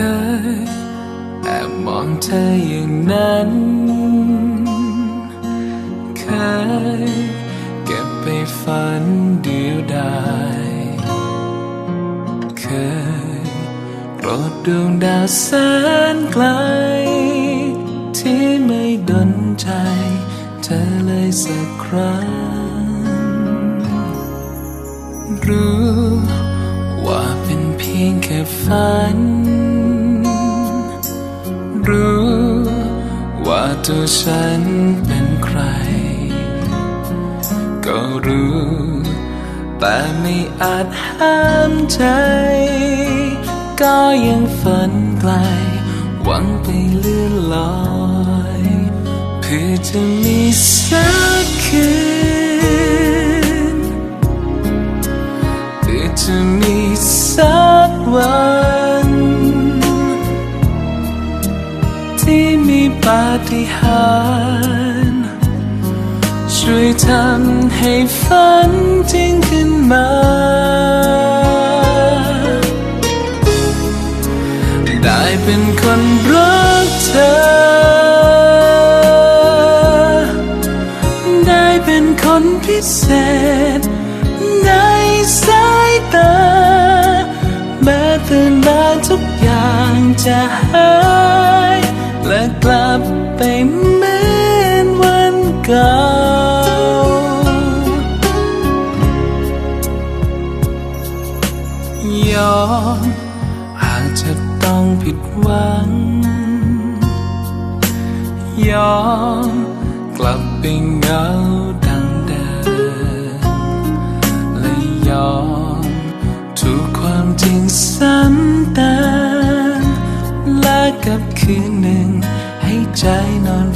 เคยแอบมองเธออย่างนั้น เคยเก็บไปฝันเดียวดายเคยโปรดดวงดาวแสนไกล ที่ไม่ดนใจ เธอเลยสักครั้ง รู้ว่าเป็นเพียงแค่ฝัน ตัวฉันเป็นใคร ก็รู้ แต่ไม่อาจห้ามใจ ก็ยังฝันไกล หวังไปเลื่อนลอยเพื่อจะมีสักคืนเพื่อจะมีสักวัน ฏิหารช่วยทำให้ฝันจริงขึ้นมา ได้เป็นคนรักเธอ ได้เป็นคนพิเศษ ในสายตา แม้ตื่นมาทุกอย่างจะหายและกลับ ไปเหมือนวันเก่า ยอมอาจจะต้องผิดหวัง ยอมกลับไปเหงาดังเดิมและยอมถูกความจริงซ้ำ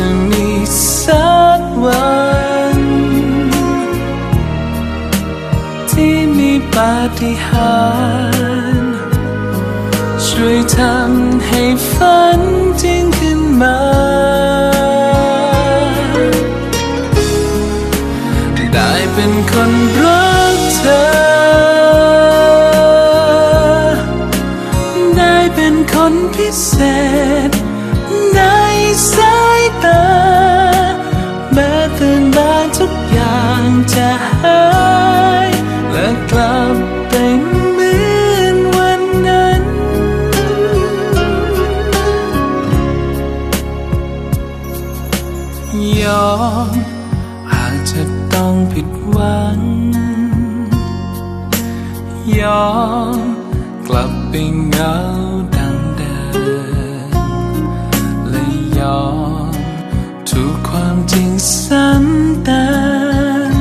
จะมีสักวัน ที่มีปาฏิหาริย์ช่วยทำให้ฝันจริงขึ้นมา ได้เป็นคนรักเธอ ได้เป็นคนพิเศษ ยอมอาจจะต้องผิดหวัง ยอมกลับไปเหงาดังเดิมและยอมถูกความจริงซ้ำเติม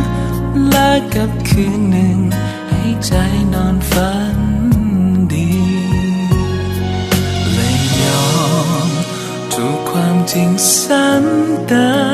และกับคืนหนึ่ง ให้ใจนอนฝันดีและยอมถูกความจริงซ้ำเติม